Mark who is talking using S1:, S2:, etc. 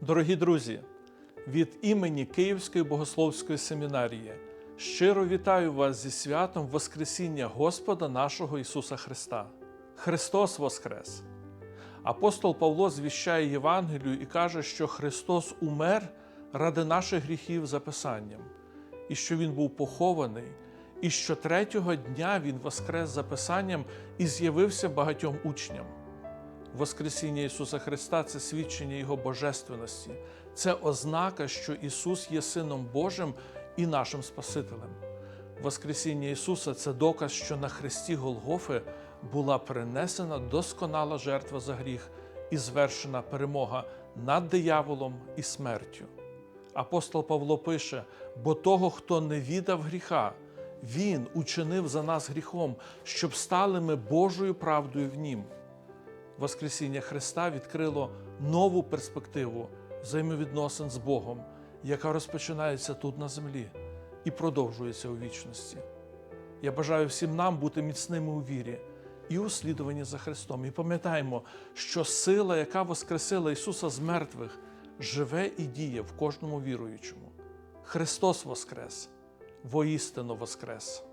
S1: Дорогі друзі, від імені Київської богословської семінарії щиро вітаю вас зі святом Воскресіння Господа нашого Ісуса Христа. Христос Воскрес! Апостол Павло звіщає Євангелію і каже, що Христос умер ради наших гріхів за Писанням, і що Він був похований, і що третього дня Він воскрес за Писанням і з'явився багатьом учням. Воскресіння Ісуса Христа це свідчення Його божественності, це ознака, що Ісус є Сином Божим і нашим Спасителем. Воскресіння Ісуса це доказ, що на хресті Голгофи була принесена досконала жертва за гріх і звершена перемога над дияволом і смертю. Апостол Павло пише: бо того, хто не віддав гріха, Він учинив за нас гріхом, щоб стали ми Божою правдою в Нім. Воскресіння Христа відкрило нову перспективу взаємовідносин з Богом, яка розпочинається тут на землі і продовжується у вічності. Я бажаю всім нам бути міцними у вірі і у слідуванні за Христом. І пам'ятаємо, що сила, яка воскресила Ісуса з мертвих, живе і діє в кожному віруючому. Христос Воскрес, воістину Воскрес!